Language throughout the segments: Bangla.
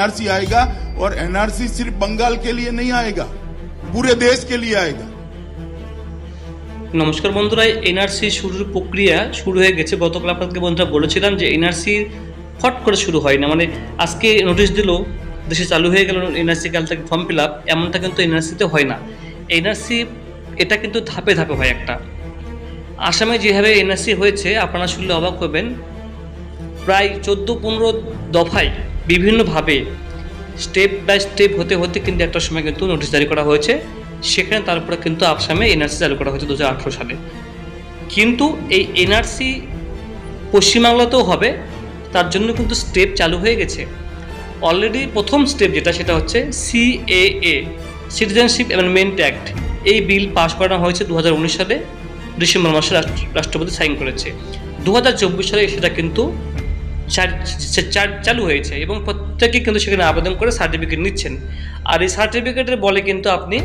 एनआरसी आएगा और एनआरसी सिर्फ बंगाल के लिए नहीं आएगा पूरे देश के लिए आएगा নমস্কার বন্ধুরা এনআরসি শুরুর প্রক্রিয়া শুরু হয়ে গেছে গতকাল আপনাদেরকে বন্ধুরা বলেছিলাম যে এনআরসি ফট করে শুরু হয় না মানে আজকে নোটিশ দিল দেশে চালু হয়ে গেল এনআরসি কাল থেকে ফর্ম ফিল আপ এমনটা কিন্তু এনআরসিতে হয় না এনআরসি এটা কিন্তু ধাপে ধাপে হয় একটা আসামে যেভাবে এনআরসি হয়েছে আপনারা শুনলে অবাক হবেন প্রায় চোদ্দো পনেরো দফায় বিভিন্নভাবে স্টেপ বাই স্টেপ হতে হতে কিন্তু একটা সময় কিন্তু নোটিশ জারি করা হয়েছে। সেখানে তারপরে কিন্তু আসামে এনআরসি চালু করা হয়েছে দু হাজার আঠেরো সালে। কিন্তু এই এনআরসি পশ্চিমবাংলাতেও হবে, তার জন্য কিন্তু স্টেপ চালু হয়ে গেছে। অলরেডি প্রথম স্টেপ যেটা, সেটা হচ্ছে সিএএ, সিটিজেনশিপ অ্যামেন্ডমেন্ট অ্যাক্ট। এই বিল পাশ করানো হয়েছে দু হাজার উনিশ সালে, ডিসেম্বর মাসে রাষ্ট্র- রাষ্ট্রপতি সাইন করেছে। দু হাজার চব্বিশ সালে সেটা কিন্তু চালু হয়েছে এবং প্রত্যেকে কিন্তু সেখানে আবেদন করে সার্টিফিকেট নিচ্ছেন। আর এই সার্টিফিকেটের বলে কিন্তু আপনি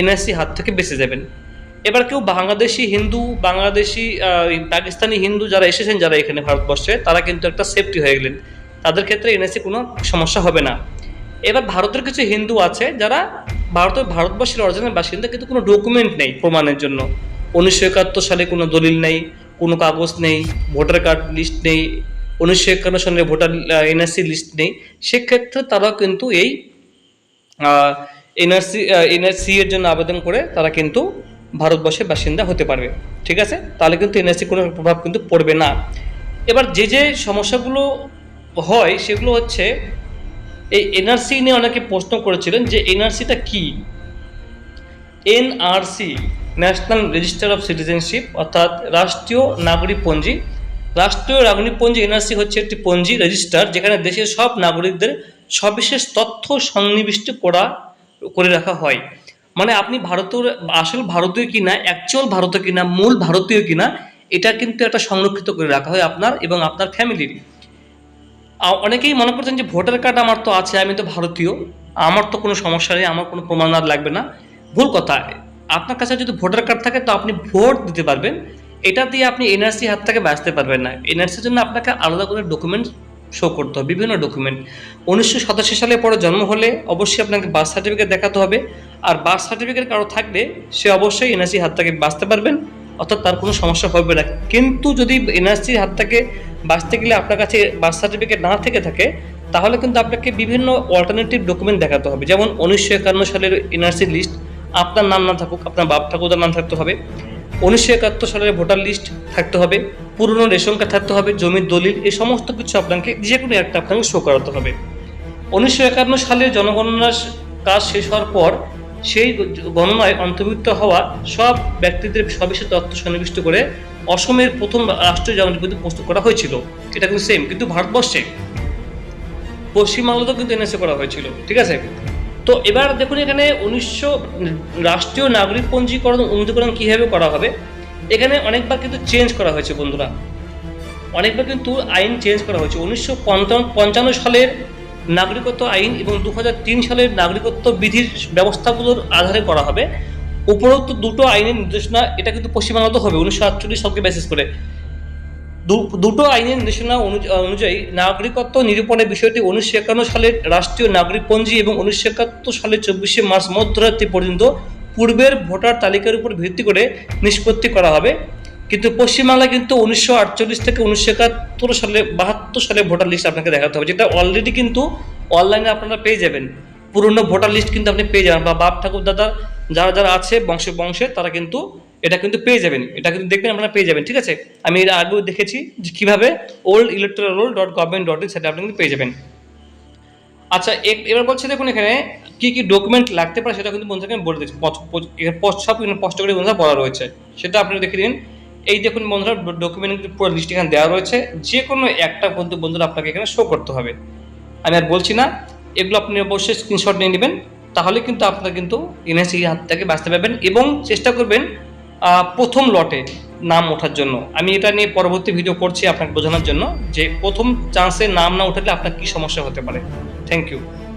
এনআরসি হাত থেকে বেঁচে যাবেন। এবার কেউ বাংলাদেশি, হিন্দু, বাংলাদেশি পাকিস্তানি, হিন্দু যারা এসেছেন, যারা এখানে ভারতবর্ষে, তারা কিন্তু একটা সেফটি হয়ে গেলেন। তাদের ক্ষেত্রে এনআরসি কোনো সমস্যা হবে না। এবার ভারতের কিছু হিন্দু আছে যারা ভারতের ভারতবর্ষের অরিজিনাল বাসিন্দা কিন্তু কোনো ডকুমেন্ট নেই প্রমাণের জন্য। উনিশশো একাত্তর সালে কোনো দলিল নেই, কোনো কাগজ নেই, ভোটার কার্ড লিস্ট নেই উনিশশো একান্ন সালে ভোটার এনআরসি লিস্ট নেই। সেক্ষেত্রে তারাও কিন্তু এই এনআরসি এনআরসি এর জন্য আবেদন করে তারা কিন্তু ভারতবর্ষের বাসিন্দা হতে পারবে। ঠিক আছে? তাহলে কিন্তু এনআরসি কোনো প্রভাব কিন্তু পড়বে না। এবার যে যে সমস্যাগুলো হয়, সেগুলো হচ্ছে, এই এনআরসি নিয়ে অনেকে প্রশ্ন করেছিলেন যে এনআরসিটা কি? NRC national register of citizenship অর্থাৎ রাষ্ট্রীয় নাগরিক পঞ্জি রাষ্ট্রীয় নাগরিক পঞ্জি এনআরসি হচ্ছে একটি পঞ্জি রেজিস্টার যেখানে দেশের সব নাগরিকদের সবিশেষ তথ্য সন্নিবিষ্ট করা, করে রাখা হয়। মানে আপনি ভারতের আসল ভারতীয় কিনা অ্যাকচুয়াল ভারতীয় কিনা, মূল ভারতীয় কিনা, এটা কিন্তু একটা সংরক্ষিত করে রাখা হয় আপনার এবং আপনার ফ্যামিলির। অনেকেই মনে করছেন যে ভোটার কার্ড আমার তো আছে, আমি তো ভারতীয়। আমার তো কোনো সমস্যা নেই, আমার কোনো প্রমাণ আর লাগবে না। ভুল কথা, আপনার কাছে যদি ভোটার কার্ড থাকে তো আপনি ভোট দিতে পারবেন। এটা দিয়ে আপনি এনআরসি হাত থেকে বাঁচতে পারবেন না। এনআরসির জন্য আপনাকে আলাদা করে ডকুমেন্ট শো করতে হবে, বিভিন্ন ডকুমেন্ট উনিশশো সাতাশি সালে পরে জন্ম হলে অবশ্যই আপনাকে বার্থ সার্টিফিকেট দেখাতে হবে। আর বার্থ সার্টিফিকেট কারও থাকলে সে অবশ্যই এনআরসি হাত থেকে বাঁচতে পারবেন, অর্থাৎ তার কোনো সমস্যা হবে না। কিন্তু যদি এনআরসির হাত থেকে বাঁচতে গেলে আপনার কাছে বার্থ সার্টিফিকেট না থেকে থাকে, তাহলে কিন্তু আপনাকে বিভিন্ন অল্টারনেটিভ ডকুমেন্ট দেখাতে হবে। যেমন উনিশশো একান্ন সালের এনআরসি লিস্ট আপনার নাম না থাকুক, আপনার বাপ ঠাকুরদার নাম থাকতে হবে। উনিশশো একাত্তর সালের ভোটার লিস্ট থাকতে হবে, পুরনো রেশন কার্ড থাকতে হবে, জমির দলিল, এই সমস্ত কিছু আপনাকে যে কোনো একটা আপনাকে শো করাতে হবে। উনিশশো একান্ন সালে জনগণনার কাজ শেষ হওয়ার পর সেই গণনায় অন্তর্ভুক্ত হওয়া সব ব্যক্তিদের সবিশেষ তথ্য সন্নিবিষ্ট করে অসমের প্রথম রাষ্ট্রীয় জনগণের প্রতি প্রস্তুত করা হয়েছিল। এটা কিন্তু সেম কিন্তু ভারতবর্ষে। পশ্চিমবাংলাতেও কিন্তু এনএসএ করা হয়েছিল, ঠিক আছে? তো এবার দেখুন এখানে উনিশশো, রাষ্ট্রীয় নাগরিক পঞ্জীকরণ উন্নীতকরণ কীভাবে করা হবে? এখানে অনেকবার কিন্তু চেঞ্জ করা হয়েছে বন্ধুরা। অনেকবার কিন্তু আইন চেঞ্জ করা হয়েছে। উনিশশো পঞ্চান্ন সালের নাগরিকত্ব আইন এবং দু হাজার তিন সালের নাগরিকত্ব বিধির ব্যবস্থাগুলোর আধারে করা হবে। উপরোক্ত দুটো আইনের নির্দেশনা, এটা কিন্তু পশ্চিমবাংলাতে হবে, উনিশশো আটচল্লিশ সবকে বেসিস করে। দুটো আইনের নির্দেশনা অনু- অনুযায়ী নাগরিকত্ব নিরূপণের বিষয়টি উনিশশো একান্ন সালের রাষ্ট্রীয় নাগরিকপঞ্জি এবং উনিশশো একাত্তর সালের চব্বিশে মার্চ মধ্যরাত্রি পর্যন্ত পূর্বের ভোটার তালিকার উপর ভিত্তি করে নিষ্পত্তি করা হবে। কিন্তু পশ্চিমবাংলায় কিন্তু উনিশশো আটচল্লিশ থেকে উনিশশো একাত্তর সালে, বাহাত্তর সালে ভোটার লিস্ট আপনাকে দেখাতে হবে। যেটা অলরেডি কিন্তু অনলাইনে আপনারা পেয়ে যাবেন। পুরনো ভোটার লিস্ট কিন্তু আপনি পেয়ে যাবেন। বা বাপ ঠাকুর দাদা যারা যারা আছে বংশে বংশে তারা কিন্তু এটা কিন্তু পেয়ে যাবেন। এটা কিন্তু দেখবেন আপনারা পেয়ে যাবেন, ঠিক আছে? আমি এর আগেও দেখেছি যে কীভাবে old electoral roll dot government dot in সেটা আপনি কিন্তু পেয়ে যাবেন। আচ্ছা এবার বলছে দেখুন এখানে কি কি ডকুমেন্ট লাগতে পারে সেটা কিন্তু বন্ধুকে আমি বলে দিচ্ছি। সব স্পষ্ট করে বন্ধুরা বলা রয়েছে। সেটা আপনারা দেখে দিন এই দেখুন বন্ধুরা ডকুমেন্ট পুরো লিস্ট এখানে দেওয়া রয়েছে। যে কোনো একটা বন্ধু বন্ধুরা আপনাকে এখানে শো করতে হবে। আমি আর বলছি না, এগুলো আপনি অবশ্যই স্ক্রিনশট নিয়ে নেবেন। তাহলে কিন্তু আপনারা কিন্তু এনএসি হাত থেকে বাঁচতে পারবেন এবং চেষ্টা করবেন প্রথম লটে নাম ওঠার জন্য। আমি এটা নিয়ে পরবর্তী ভিডিও করছি আপনাকে বোঝানোর জন্য যে প্রথম চান্সে নাম না উঠালে আপনার কী সমস্যা হতে পারে। Thank you